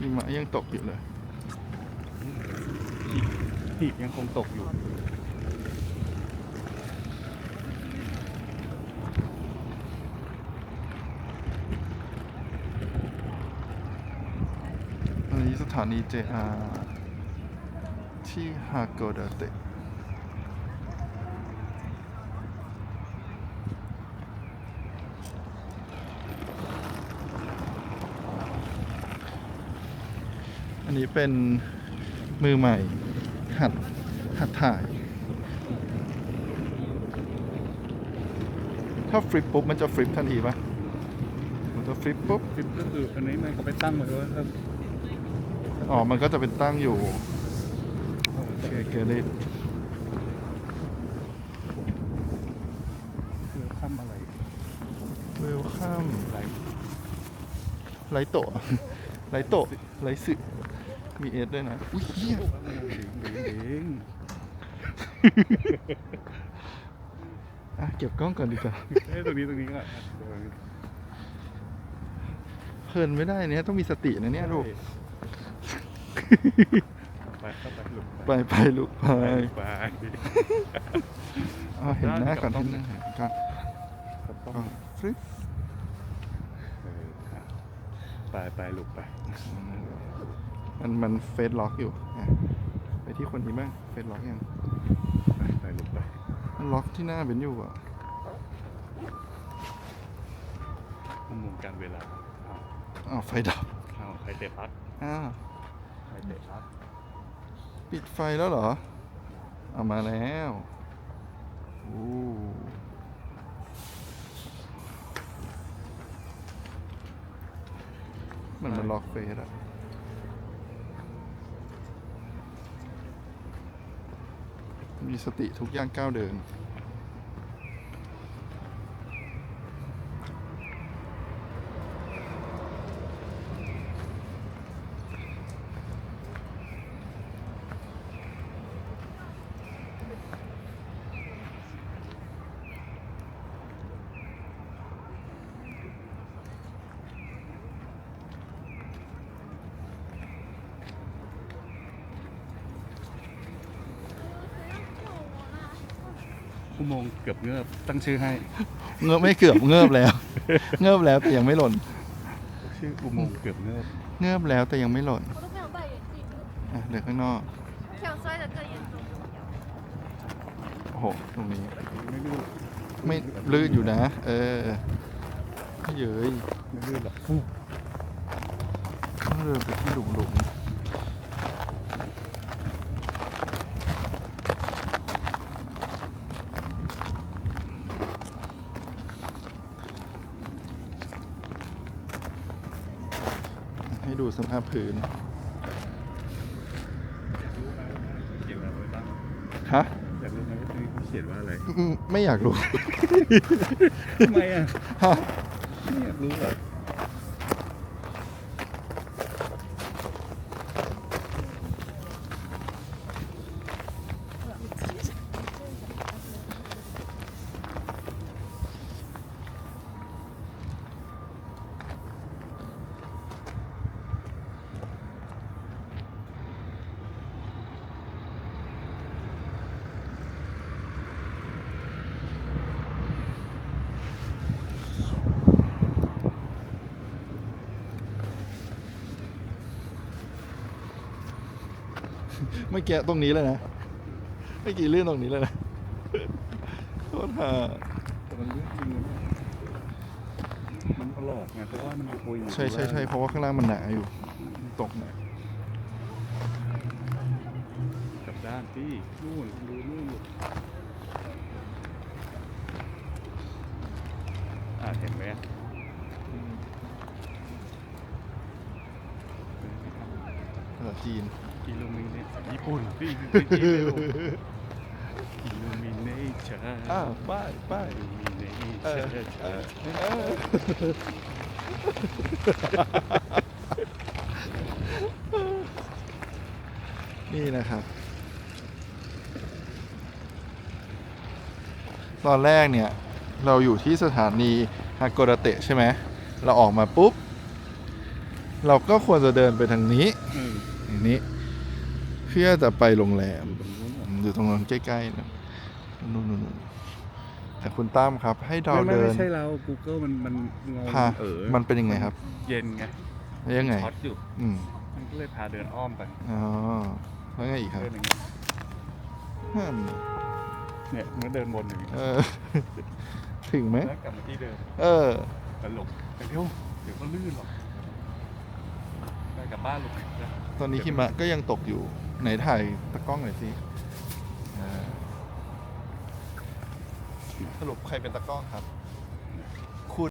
หิมะยังตกอยู่เลยหีบยังคงตกอยู่ อันนี้สถานี JR ที่ฮาโกดาเตะ อันนี้เป็นมือใหม่ หัดหัดถ่าย ถ้าฟลิปปุ๊บมันจะฟลิปทันทีปะมันจะฟลิปปุ๊บ ฟิปก็คืออันนี้มันเขาไปตั้งไว้ว่าถ้าอ๋อ มันก็จะเป็นตั้งอยู่ โอเคเกเรตคือทำอะไรเวลคัมไรไลโตะไลโตะไลสึ มีเอสด้วยนะ อุ้ยเหี้ยเองเองอะเก็บกล้องก่อนดีกว่าเอ้ยตรงนี้ตรงนี้ก็เพลินไม่ได้เนี่ยต้องมีสตินะเนี่ยลูก ไปเข้าไปหลุดไปไปลูกไปไปไปเอาเห็นหน้าก่อนต้เห็องนหน้าก่อนก็ต้องเอาฟลิปเอออะไปไปหลุดไปมั นมันเฟซล็อกอยู่อะไปที่คนนี้บ้างเฟซล็อกยังไปไปหลุดไปมันล็อกที่หน้าเป็นอยู่อะอุโมงค์การเวลาอ้าวอ้าวไฟดับอ้าวใครเตะพัดอ้าวใครเตะพัดปิดไฟแล้วเหรอเอามาแล้วโอ้มันมันล็อกเฟซอะ มีสติทุกย่างก้าวเดิน อุโมงค์เกือบเงือบตั้งชื่อให้ เงือบไม่เกือบเงือบแล้ว เงือบแล้วแต่ยังไม่หล่น ชื่ออุโมงค์เกือบเงือบ เงือบแล้วแต่ยังไม่หล่น 我都没有戴眼镜， อ่ะเดินข้างนอก 这样摔得更严重。 โอ้โห ตรงนี้ ไม่รู้ ไม่ลื่นอยู่นะ เออไม่เย้ย ไม่รู้หรอก ต้องเดินไปที่หลุมหลุม ให้ดูสภาพพื้นเขียนอะไรไว้บ้างฮะอยากรู้ไหมว่าตรงนี้เขาเขียนว่าอะไรอืมไม่อยากรู้ ทำไมอะ ฮะ ไม่อยากรู้เหรอ เมื่อกี้ตรงนี้เลยนะเมื่อกี้ลื่นตรงนี้เลยนะโคตรห่าแต่มันเรื่องจริงนะมันตลอดไงเพราะว่ามันคุยอยู่ใช่ใช่ใช่เพราะว่าข้างล่างมันหนาอยู่มันตกหนากลับด้านที่นู่นดูนู่นลูกอ่าเห็นไหมภาษาจีน อิลูมิเนตญี่ปุ่นพี่เป็นจีนเลยลูกอิลูมิเนชั่นอ้าวป้ายป้ายอิลูมิเนเออชั่นเออเออนี่นะครับ ตอนแรกเนี่ย เราอยู่ที่สถานีฮากโกดาเตะใช่ไหม เราออกมาปุ๊บ เราก็ควรจะเดินไปทางนี้เอออย่างนี้ เพื่อจะไปโรงแรมอยู่ตรงนู้นเหรออยู่ตรงนั้นใกล้ๆนะนู่นนู่นนู่นแต่คุณตั้มครับ ให้เราไม่ไม่เดิไม่นใช่เรา Google มันมันงงพาเออมันเป็นยังไงครับ เย็นไงแล้วยังไงช็อตอยู่อืมมันก็เลยพาเดินอ้อมไปอ๋อแล้วไงอีกครับเดินอย่างนี้นั่นเนี่ยมันก็เดินวนอย่างนี้เออถึงไหมแล้วกลับมาที่เดิมเออตลกไปเร็วเดี๋ยวก็ลื่นหรอกไป กลับบ้านลูกตอนนี้หิมะก็ยังตกอยู่ไหนถ่ายตะกล้องหน่อยสิอ่าสรุปใครเป็นตะกล้องครับ